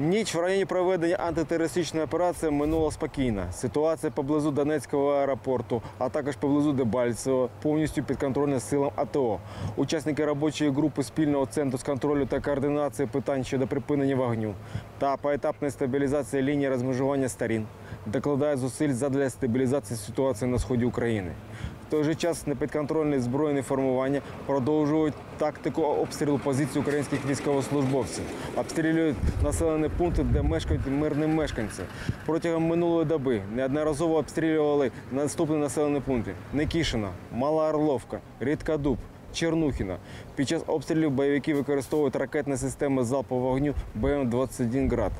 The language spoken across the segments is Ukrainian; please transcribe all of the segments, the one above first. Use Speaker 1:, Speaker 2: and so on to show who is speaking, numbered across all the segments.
Speaker 1: Ніч в районі проведення антитерористичної операції минула спокійно. Ситуація поблизу Донецького аеропорту, а також поблизу Дебальцево, повністю підконтрольна силам АТО. Учасники робочої групи спільного центру з контролю та координації питань щодо припинення вогню та поетапної стабілізації лінії розмежування сторін докладають зусиль задля стабілізації ситуації на сході України. Той же час непідконтрольні збройні формування продовжують тактику обстрілу позицій українських військовослужбовців, обстрілюють населені пункти, де мешкають мирні мешканці. Протягом минулої доби неодноразово обстрілювали наступні населені пункти: Никішина, Мала Орловка, Рідкадуб, Чернухіна. Під час обстрілів бойовики використовують ракетні системи залпового вогню БМ-21 «Град».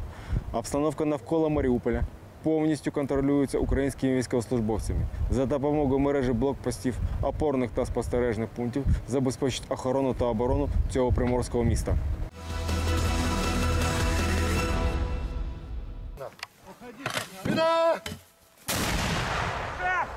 Speaker 1: Обстановка навколо Маріуполя повністю контролюється українськими військовослужбовцями. За допомогою мережі блокпостів, опорних та спостережних пунктів забезпечить охорону та оборону цього приморського міста.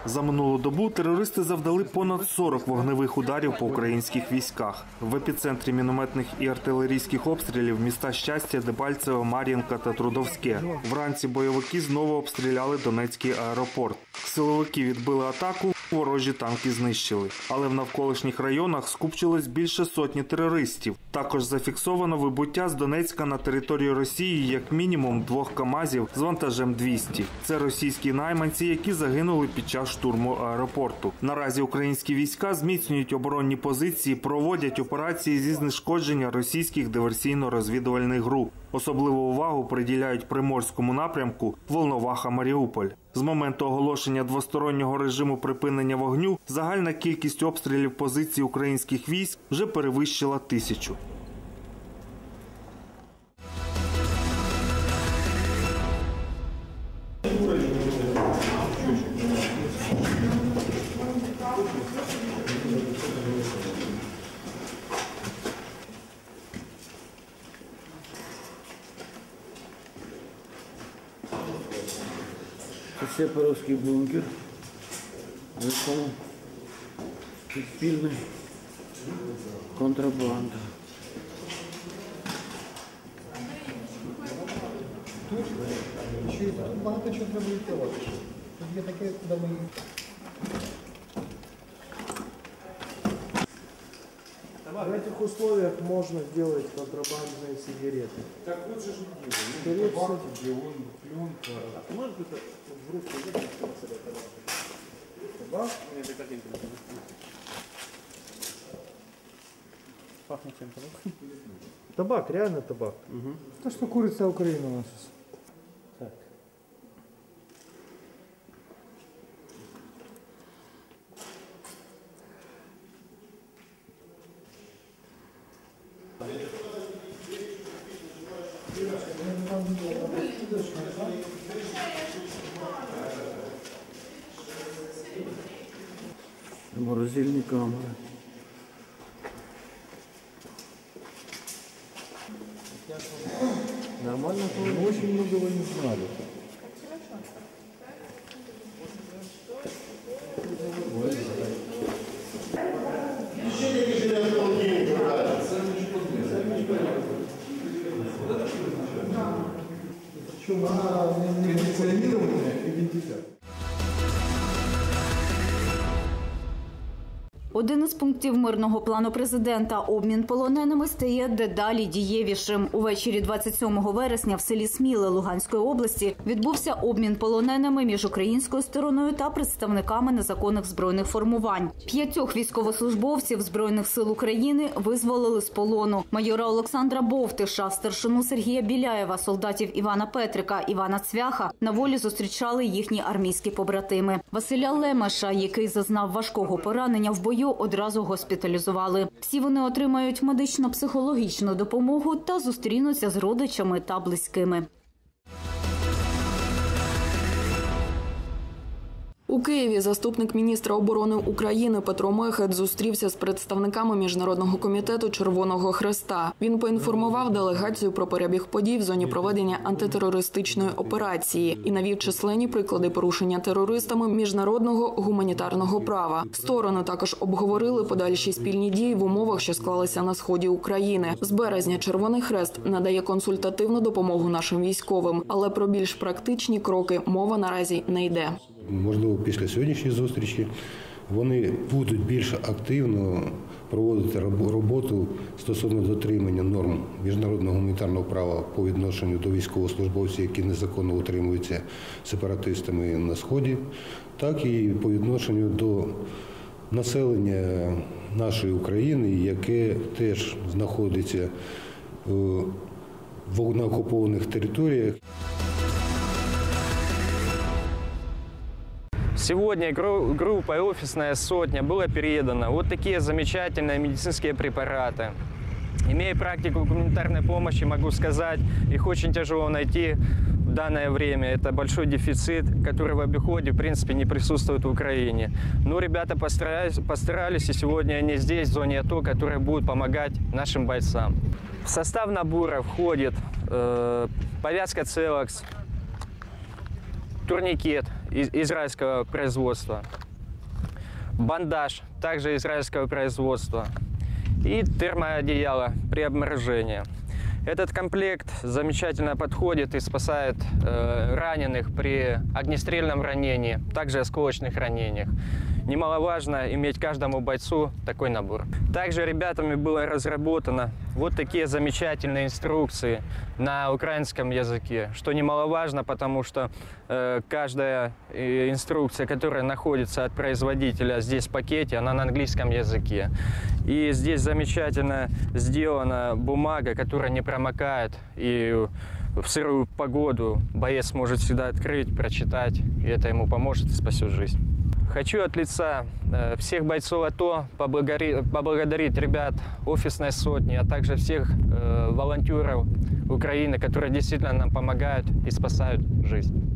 Speaker 2: За минулу добу терористи завдали понад 40 вогневих ударів по українських військах. В епіцентрі мінометних і артилерійських обстрілів міста Щастя, Дебальцево, Мар'їнка та Трудовське. Вранці бойовики знову обстріляли Донецький аеропорт. Силовики відбили атаку, ворожі танки знищили. Але в навколишніх районах скупчилось більше сотні терористів. Також зафіксовано вибуття з Донецька на територію Росії як мінімум двох КАМАЗів з вантажем 200. Це російські найманці, які загинули під час штурму аеропорту. Наразі українські війська зміцнюють оборонні позиції, проводять операції зі знешкодження російських диверсійно-розвідувальних груп. Особливу увагу приділяють приморському напрямку Волноваха Маріуполь. З моменту оголошення двостороннього режиму припинення вогню загальна кількість обстрілів позицій українських військ вже перевищила тисячу.
Speaker 3: Це Сепаровський бункер, в підпільний контрабанда.
Speaker 4: Чуєте, тут багато чого треба відкривати. Тут є таке, куди ми
Speaker 5: В этих условиях можно делать контрабандные сигареты.
Speaker 6: Так вот же не дело.
Speaker 5: Ну,
Speaker 6: табак, где он, пленка.
Speaker 5: А может это в русском языке табак?
Speaker 4: Пахнет чем-то.
Speaker 5: Табак, реально табак.
Speaker 4: Угу. То, что курица Украина у нас сейчас.
Speaker 3: Морозильні камери.
Speaker 5: Нормально, то очень многого не знали.
Speaker 4: Причому вона не кондиціонирована ідентифікація.
Speaker 7: Один із пунктів мирного плану президента обмін полоненими стає дедалі дієвішим. Увечері 27 вересня в селі Сміле Луганської області відбувся обмін полоненими між українською стороною та представниками незаконних збройних формувань. П'ятьох військовослужбовців збройних сил України визволили з полону. Майора Олександра Бовтиша, старшину Сергія Біляєва, солдатів Івана Петрика, Івана Цвяха на волі зустрічали їхні армійські побратими. Василя Лемеша, який зазнав важкого поранення в бою, одразу госпіталізували. Всі вони отримають медично-психологічну допомогу та зустрінуться з родичами та близькими.
Speaker 8: У Києві заступник міністра оборони України Петро Мехет зустрівся з представниками міжнародного комітету Червоного Хреста. Він поінформував делегацію про перебіг подій в зоні проведення антитерористичної операції і навів численні приклади порушення терористами міжнародного гуманітарного права. Сторони також обговорили подальші спільні дії в умовах, що склалися на сході України. З березня Червоний Хрест надає консультативну допомогу нашим військовим, але про більш практичні кроки мова наразі не йде.
Speaker 9: Можливо, після сьогоднішньої зустрічі вони будуть більш активно проводити роботу стосовно дотримання норм міжнародного гуманітарного права по відношенню до військовослужбовців, які незаконно утримуються сепаратистами на сході, так і по відношенню до населення нашої України, яке теж знаходиться е, на окупованих територіях.
Speaker 10: Сегодня гру- группа «Офисная сотня» была передана вот такие замечательные медицинские препараты. Имея практику гуманитарной помощи, могу сказать, их очень тяжело найти в данное время. Это большой дефицит, который в обиходе, в принципе, не присутствует в Украине. Но ребята постарались, постарались и сегодня они здесь, в зоне АТО, которые будут помогать нашим бойцам. В состав набора входит э, повязка «Целокс», турникет из- израильского производства, бандаж также израильского производства и термоодеяло при обморожении. Этот комплект замечательно подходит и спасает э, раненых при огнестрельном ранении, также осколочных ранениях. Немаловажно иметь каждому бойцу такой набор. Также ребятами было разработано вот такие замечательные инструкции на украинском языке, что немаловажно, потому что э, каждая э, инструкция, которая находится от производителя здесь в пакете, она на английском языке. И здесь замечательно сделана бумага, которая не промокает и в сырую погоду боец может всегда открыть, прочитать, и это ему поможет и спасет жизнь. Хочу от лица э, всех бойцов АТО поблагодари- поблагодарить ребят офисной сотни, а также всех э, волонтеров Украины, которые действительно нам помогают и спасают жизнь.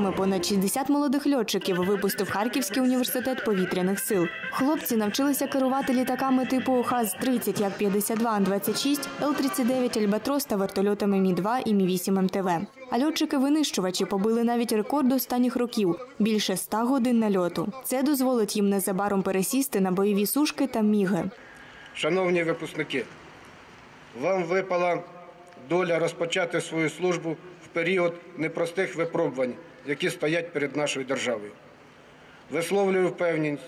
Speaker 11: Днями понад 60 молодих льотчиків випустив Харківський університет повітряних сил. Хлопці навчилися керувати літаками типу ХАЗ-30 як 52 Ан-26, Л-39 Альбатрос та вертольотами Мі-2 і Мі-8 МТВ. А льотчики-винищувачі побили навіть рекорд останніх років – більше 100 годин нальоту. Це дозволить їм незабаром пересісти на бойові сушки та міги.
Speaker 12: Шановні випускники, вам випала доля розпочати свою службу період непростих випробувань, які стоять перед нашою державою. Висловлюю впевненість,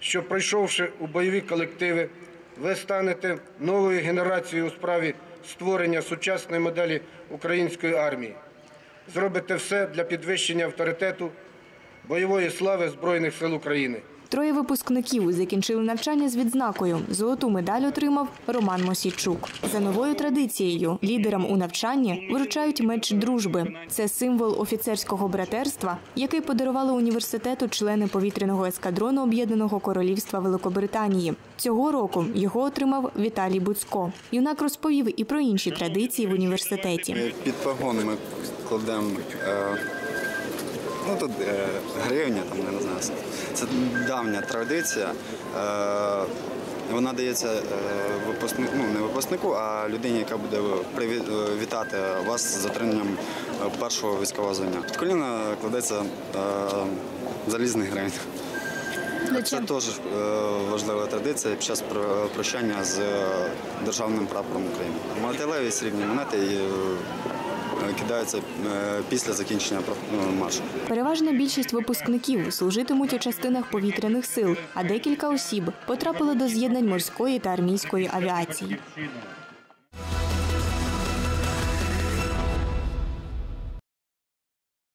Speaker 12: що пройшовши у бойові колективи, ви станете новою генерацією у справі створення сучасної моделі української армії. Зробите все для підвищення авторитету бойової слави Збройних сил України.
Speaker 11: Троє випускників закінчили навчання з відзнакою. Золоту медаль отримав Роман Мосійчук. За новою традицією лідерам у навчанні вручають меч дружби. Це символ офіцерського братерства, який подарували університету члени повітряного ескадрону Об'єднаного Королівства Великобританії. Цього року його отримав Віталій Буцько. Юнак розповів і про інші традиції в університеті.
Speaker 13: Під погон ми кладемо е, ну, тут, е, гривня, там, не знаю. Це давня традиція. Е, вона дається е, випускнику, ну не випускнику, а людині, яка буде вітати вас з отриманням першого військового звання. Під коліна кладеться залізний гривень. Це теж важлива традиція під час про- прощання з державним прапором України. Металеві срібні монети е, кидаються е, після закінчення ну, маршу.
Speaker 11: Переважна більшість випускників служитимуть у частинах повітряних сил, а декілька осіб потрапили до з'єднань морської та армійської авіації.